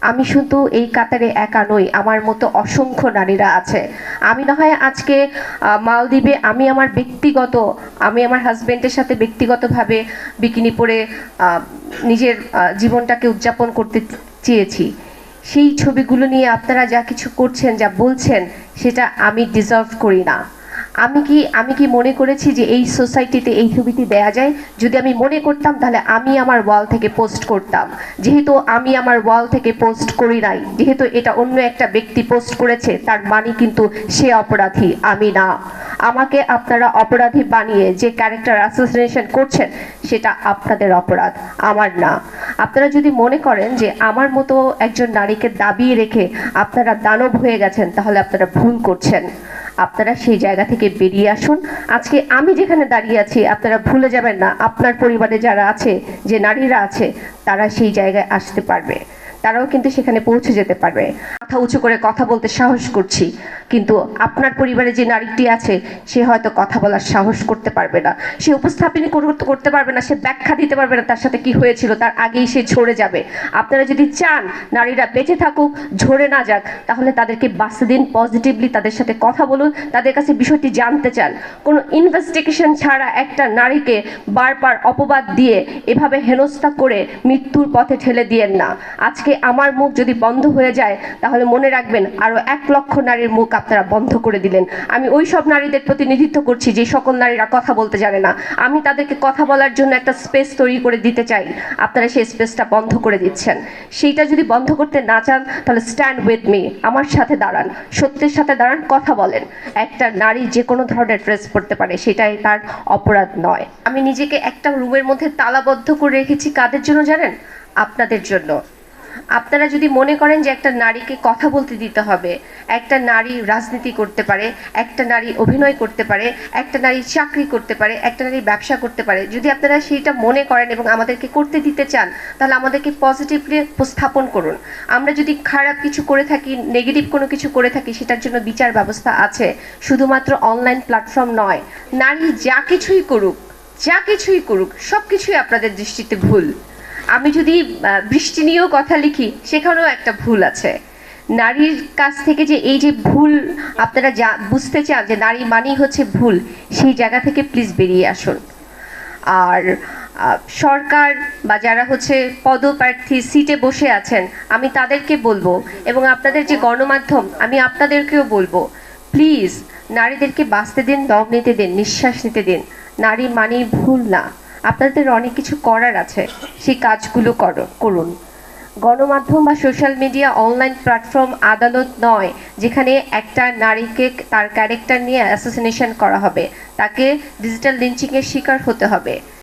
আমি শুধু এই কাতারে একা নই, আমার মতো অসংখ্য নারীরা আছে। আমি না হয় আজকে মালদ্বীপে আমি আমার ব্যক্তিগত, আমি আমার হাজব্যান্ডের সাথে ব্যক্তিগতভাবে বিকিনি পরে নিজের জীবনটাকে উদযাপন করতে চেয়েছি। সেই ছবিগুলো নিয়ে আপনারা যা কিছু করছেন, যা বলছেন, সেটা আমি ডিজার্ভ করি না। আমি কি আমি কি মনে করেছি যে এই সোসাইটিতে এই ছবিটি দেয়া যায়? যদি আমি মনে করতাম, তাহলে আমি আমার ওয়াল থেকে পোস্ট করতাম। যেহেতু আমি আমার ওয়াল থেকে পোস্ট করি নাই, যেহেতু এটা অন্য একটা ব্যক্তি পোস্ট করেছে, তার মানে কিন্তু সে অপরাধী, আমি না। আমাকে আপনারা অপরাধী বানিয়ে যে ক্যারেক্টার অ্যাসোসিয়েশন করছেন, সেটা আপনাদের অপরাধ, আমার না। আপনারা যদি মনে করেন যে আমার মতো একজন নারীকে দাবিয়ে রেখে আপনারা দানব হয়ে গেছেন, তাহলে আপনারা ভুল করছেন। আপনারা সেই জায়গা থেকে বেরিয়ে আসুন। আজকে আমি যেখানে দাঁড়িয়ে আছি, আপনারা ভুলে যাবেন না, আপনার পরিবারে যারা আছে, যে নারীরা আছে, তারা সেই জায়গায় আসতে পারবে। তারাও কিন্তু সেখানে পৌঁছে যেতে পারবে। মাথা উঁচু করে কথা বলতে সাহস করছি, কিন্তু আপনার পরিবারে যে নারীটি আছে, সে হয়তো কথা বলার সাহস করতে পারবে না। সে উপস্থাপন করতে পারবে না, সে ব্যাখ্যা দিতে পারবে না তার সাথে কি হয়েছিল, তার আগেই সে ঝরে যাবে। আপনারা যদি চান নারীরা বেঁচে থাকুক, ঝরে না যাক, তাহলে তাদেরকে বাঁচতে দিন পজিটিভলি তাদের সাথে কথা বলুন, তাদের কাছে বিষয়টি জানতে চান। কোনো ইনভেস্টিগেশন ছাড়া একটা নারীকে বারবার অপবাদ দিয়ে এভাবে হেনস্থা করে মৃত্যুর পথে ঠেলে দিয়েন না। আজকে আমার মুখ যদি বন্ধ হয়ে যায়, তাহলে মনে রাখবেন। আরও এক লক্ষ নারীর মুখ আপনারা বন্ধ করে দিলেন। আমি ওই সব নারীদের প্রতিনিধিত্ব করছি, যে সকল নারীরা কথা বলতে জানে না। আমি তাদেরকে কথা বলার জন্য একটা স্পেস তৈরি করে দিতে চাই। আপনারা সেই স্পেসটা বন্ধ করে দিচ্ছেন। সেইটা যদি বন্ধ করতে না চান, তাহলে স্ট্যান্ড উইথ মি আমার সাথে দাঁড়ান। সত্যের সাথে দাঁড়ান, কথা বলেন। একটা নারী যে কোনো ধরনের ড্রেস পরতে পারে, সেটাই তার অপরাধ নয়। আমি নিজেকে একটা রুমের মধ্যে তালাবদ্ধ করে রেখেছি কাদের জন্য জানেন? আপনাদের জন্য। আপনারা যদি মনে করেন যে একটা নারীকে কথা বলতে দিতে হবে, একটা নারী রাজনীতি করতে পারে, একটা নারী অভিনয় করতে পারে, একটা নারী চাকরি করতে পারে, একটা নারী ব্যবসা করতে পারে, যদি আপনারা সেইটা মনে করেন এবং আমাদেরকে করতে দিতে চান, তাহলে আমাদেরকে পজিটিভলি উপস্থাপন করুন। আমরা যদি খারাপ কিছু করে থাকি নেগেটিভ কোনো কিছু করে থাকি, সেটার জন্য বিচার ব্যবস্থা আছে। শুধুমাত্র অনলাইন প্ল্যাটফর্ম নয়, নারী যা কিছুই করুক, যা কিছুই করুক সব কিছুই আপনাদের দৃষ্টিতে ভুল। আমি যদি বৃষ্টি নিয়েও কথা লিখি, সেখানেও একটা ভুল আছে। নারীর কাছ থেকে যে এই যে ভুল আপনারা যা, বুঝতে চান যে নারী মানেই হচ্ছে ভুল, সেই জায়গা থেকে প্লিজ বেরিয়ে আসুন। আর সরকার বা যারা হচ্ছে পদপ্রার্থী সিটে বসে আছেন, আমি তাদেরকে বলব এবং আপনাদের যে গণমাধ্যম, আমি আপনাদেরকেও বলব প্লিজ নারীদেরকে বাঁচতে দিন, দম নিতে দিন, নিঃশ্বাস নিতে দিন। নারী মানেই ভুল না। আপনাদের অনেক কিছু করার আছে। সেই কাজগুলো করো, করুন। গণমাধ্যম বা সোশ্যাল মিডিয়া অনলাইন প্ল্যাটফর্ম আদালত নয়, যেখানে একটা নারীকে তার ক্যারেক্টার নিয়ে অ্যাসোসিনেশন করা হবে। তাকে ডিজিটাল লিঞ্চিংয়ের শিকার হতে হবে।